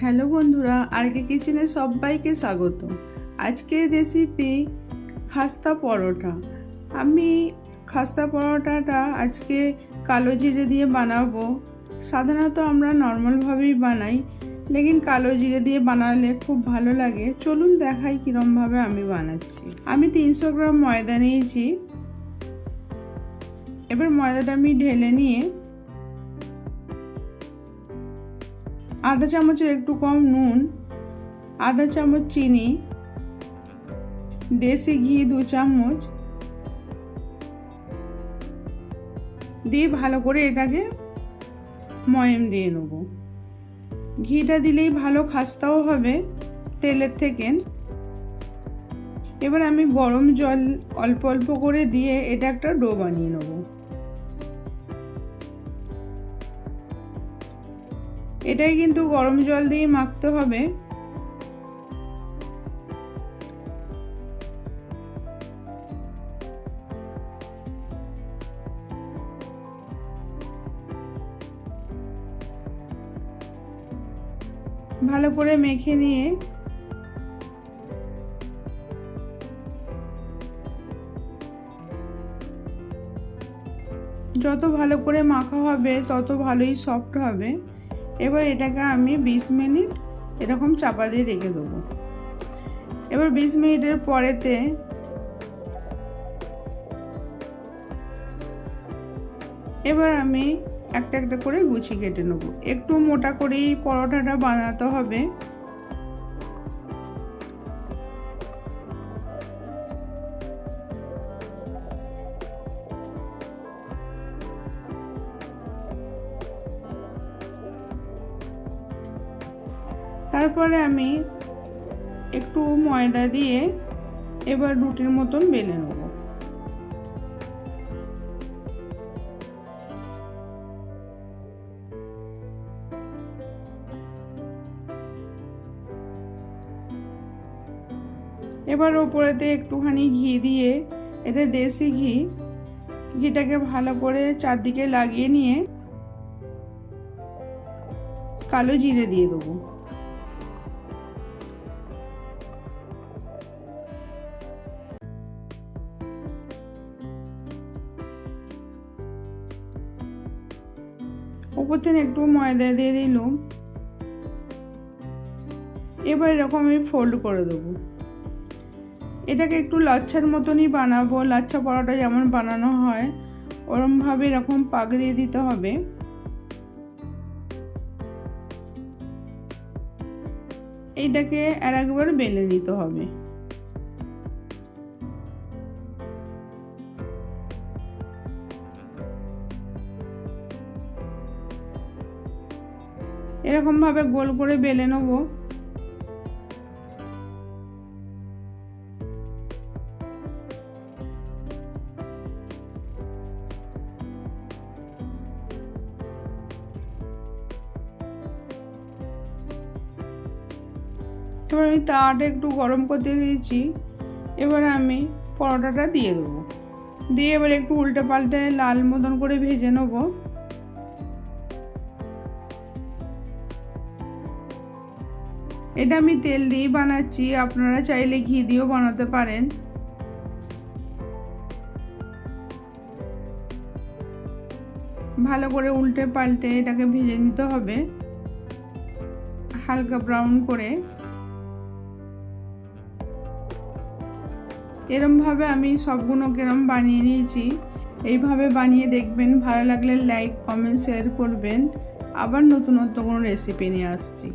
Hello বন্ধুরা, আরকে কিচেনে সবাইকে স্বাগত। আজকের রেসিপি খাস্তা পরোটা। আমি খাস্তা পরোটাটা আজকে কালো জিরে দিয়ে বানাবো। সাধারণত আমরা নর্মালভাবেই বানাই, লেকিন কালো জিরে দিয়ে বানালে খুব ভালো লাগে। চলুন দেখাই কীরমভাবে আমি বানাচ্ছি। আমি তিনশো গ্রাম ময়দা নিয়েছি। এবার ময়দাটা আমি ঢেলে নিয়ে আধা চামচের একটু কম নুন, আধা চামচ চিনি, দেশি ঘি দু চামচ দিয়ে ভালো করে এটাকে ময়ম দিয়ে নেব। ঘিটা দিলেই ভালো খাস্তাও হবে তেলের থেকে। এবার আমি গরম জল অল্প অল্প করে দিয়ে এটা একটা ডো বানিয়ে নেব। এটাই কিন্তু গরম জল দিয়ে মাখতে হবে। ভালো করে মেখে নিয়ে যত ভালো করে মাখা হবে, তত ভালোই সফট হবে। এবার এটাকে আমি বিশ মিনিট এরকম চাপা দিয়ে রেখে দেবো। এবার বিশ মিনিটের পরেতে এবার আমি একটা একটা করে গুছিয়ে কেটে নেব। একটু মোটা করেই পরোটাটা বানাতে হবে। তারপরে আমি একটু ময়দা দিয়ে এবার রুটির মতন বেলে নেব। এবার ওপরেতে একটুখানি ঘি দিয়ে, এটা দেশি ঘি, ঘিটাকে ভালো করে চারদিকে লাগিয়ে নিয়ে কালো জিরে দিয়ে দেবো। ওপর থেকে একটু ময়দা দিয়ে দিল। এবার এরকম আমি ফোল্ড করে দেবো। এটাকে একটু লাচ্ছার মতনই বানাবো। লাচ্ছা পরোটা যেমন বানানো হয়, ওরমভাবে এরকম পাক দিয়ে দিতে হবে। এইটাকে আর একবার বেলে নিতে হবে। এরকমভাবে গোল করে বেলে নেব। এবার আমি তাওয়াটা একটু গরম করতে দিয়েছি। এবার আমি পরোটাটা দিয়ে দেবো। দিয়ে এবার একটু উল্টে পাল্টে লাল মতন করে ভেজে নেব। এটা আমি তেল দিয়েই বানাচ্ছি, আপনারা চাইলে ঘি দিয়েও বানাতে পারেন। ভালো করে উল্টে পাল্টে এটাকে ভেজে নিতে হবে, হালকা ব্রাউন করে। এরমভাবে আমি সবগুলো কেরম বানিয়ে নিয়েছি। এইভাবে বানিয়ে দেখবেন, ভালো লাগলে লাইক, কমেন্ট, শেয়ার করবেন। আবার নতুনত্ব কোনো রেসিপি নিয়ে আসছি।